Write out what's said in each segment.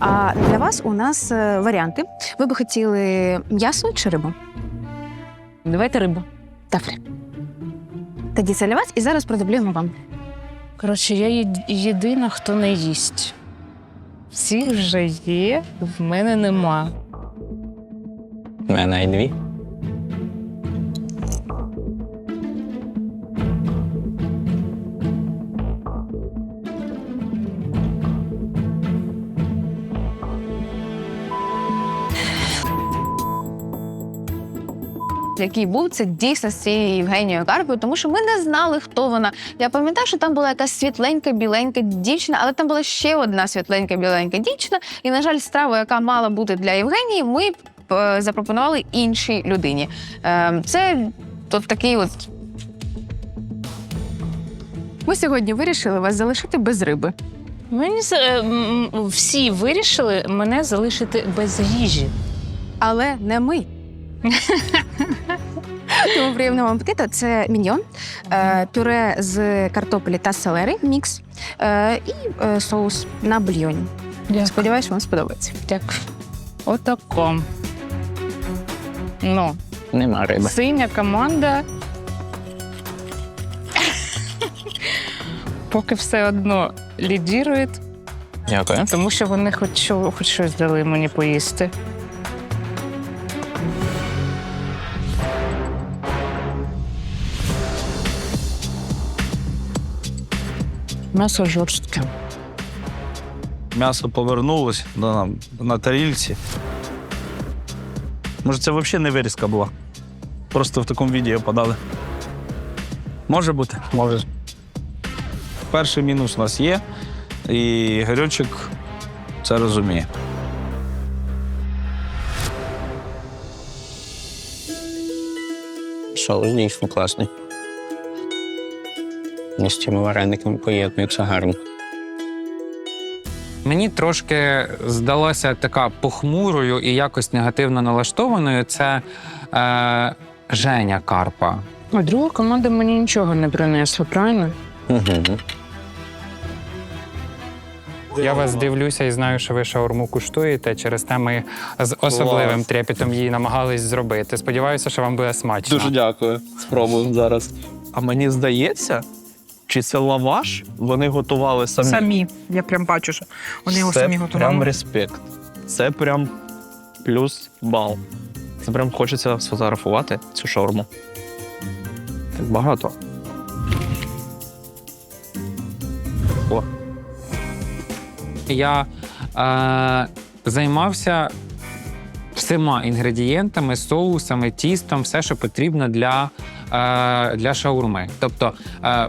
А для вас у нас е, варіанти. Ви би хотіли м'ясо чи рибу? Давайте рибу. Добре. Тоді це для вас, і зараз продублюємо вам. Коротше, я єд- єдина, хто не їсть. Всі вже є, в мене нема. У мене дві. Який був це дійсно з цією Євгенією Карпою, тому що ми не знали, хто вона. Я пам'ятаю, що там була якась світленька, біленька дівчина, але там була ще одна світленька, біленька дівчина. І, на жаль, страву, яка мала бути для Євгенії, ми е, запропонували іншій людині. Е, Це от такий от. Ми сьогодні вирішили вас залишити без риби. Мені з- е, всі вирішили мене залишити без їжі. але не ми. Тому приємного вам апетиту. Це міньйон, е, пюре з картоплі та селери, мікс е, і е, соус на бульйоні. Дякую. Сподіваюсь, вам сподобається. Дякую. Отако. Ну, Нема риби. синя команда. Поки все одно лідірує, Дякую. тому що вони хоч, що- хоч щось дали мені поїсти. М'ясо жорстке. М'ясо повернулось до нам на тарільці. Може, це взагалі не вирізка була. Просто в такому відео подали. Може бути? Може. Перший мінус у нас є, і Гарьочик це розуміє. Соус дійсно класний. І з цими варениками поєднується гарно. Мені трошки здалося така похмурою і якось негативно налаштованою. Це е, Женя Карпа. А друга команда мені нічого не принесла, правильно? Угу. Я вас дивлюся і знаю, що ви шаурму куштуєте. Через те ми з особливим Клас. трепетом її намагались зробити. Сподіваюся, що вам буде смачно. Дуже дякую. Спробуємо зараз. А мені здається, чи це лаваш вони готували самі? Самі. Я прям бачу, що вони його це самі прям респект. Це прям плюс бал. Це прям хочеться сфотографувати цю шаурму. Так багато. О, Я е, займався всіма інгредієнтами, соусами, тістом, все, що потрібно для, е, для шаурми. Тобто, е,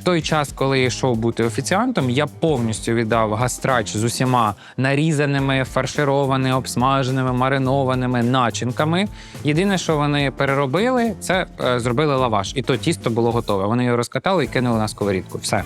той час, коли я йшов бути офіціантом, я повністю віддав гастрач з усіма нарізаними, фаршированими, обсмаженими, маринованими начинками. Єдине, що вони переробили, це е, зробили лаваш. І то тісто було готове. Вони його розкатали і кинули на сковорідку. Все.